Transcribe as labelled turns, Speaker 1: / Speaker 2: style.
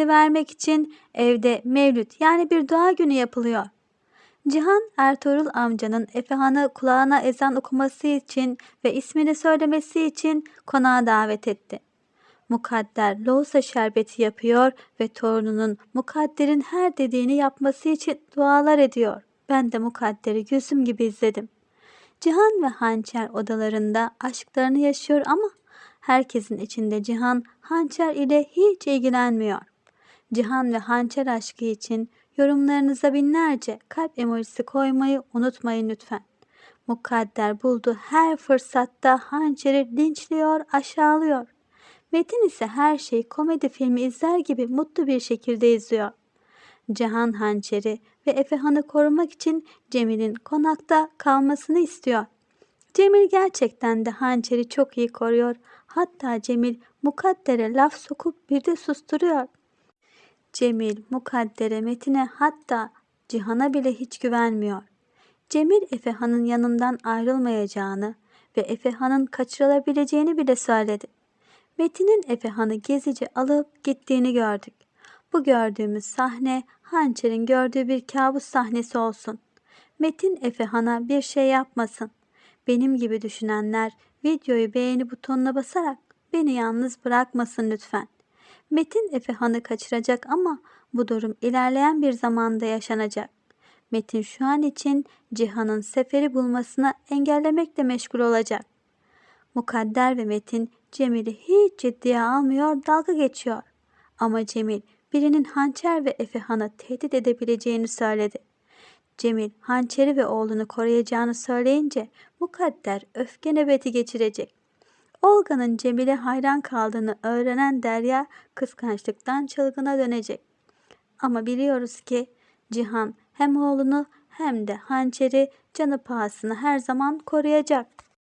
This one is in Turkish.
Speaker 1: ismini vermek için evde mevlüt yani bir dua günü yapılıyor. Cihan Ertuğrul amcanın Efehan'ı kulağına ezan okuması için ve ismini söylemesi için konağa davet etti. Mukadder loğusa şerbeti yapıyor ve torununun Mukadder'in her dediğini yapması için dualar ediyor. Ben de Mukadder'i gözüm gibi izledim. Cihan ve Hançer odalarında aşklarını yaşıyor ama herkesin içinde Cihan Hançer ile hiç ilgilenmiyor. Cihan ve Hançer aşkı için yorumlarınıza binlerce kalp emojisi koymayı unutmayın lütfen. Mukadder buldu her fırsatta Hançer'i linçliyor, aşağılıyor. Metin ise her şeyi komedi filmi izler gibi mutlu bir şekilde izliyor. Cihan Hançer'i ve Efehan'ı korumak için Cemil'in konakta kalmasını istiyor. Cemil gerçekten de Hançer'i çok iyi koruyor. Hatta Cemil Mukadder'e laf sokup bir de susturuyor. Cemil, Mukadder'e, Metin'e hatta Cihan'a bile hiç güvenmiyor. Cemil Efehan'ın yanından ayrılmayacağını ve Efehan'ın kaçırılabileceğini bile söyledi. Metin'in Efehan'ı gezici alıp gittiğini gördük. Bu gördüğümüz sahne Hançer'in gördüğü bir kabus sahnesi olsun. Metin Efehan'a bir şey yapmasın. Benim gibi düşünenler videoyu beğeni butonuna basarak beni yalnız bırakmasın lütfen. Metin Efehan'ı kaçıracak ama bu durum ilerleyen bir zamanda yaşanacak. Metin şu an için Cihan'ın seferi bulmasına engellemekle meşgul olacak. Mukadder ve Metin Cemil'i hiç ciddiye almıyor, dalga geçiyor. Ama Cemil birinin hançer ve Efehan'ı tehdit edebileceğini söyledi. Cemil hançeri ve oğlunu koruyacağını söyleyince Mukadder öfke nöbeti geçirecek. Olga'nın Cemil'e hayran kaldığını öğrenen Derya kıskançlıktan çılgına dönecek. Ama biliyoruz ki Cihan hem oğlunu hem de hançeri canı pahasına her zaman koruyacak.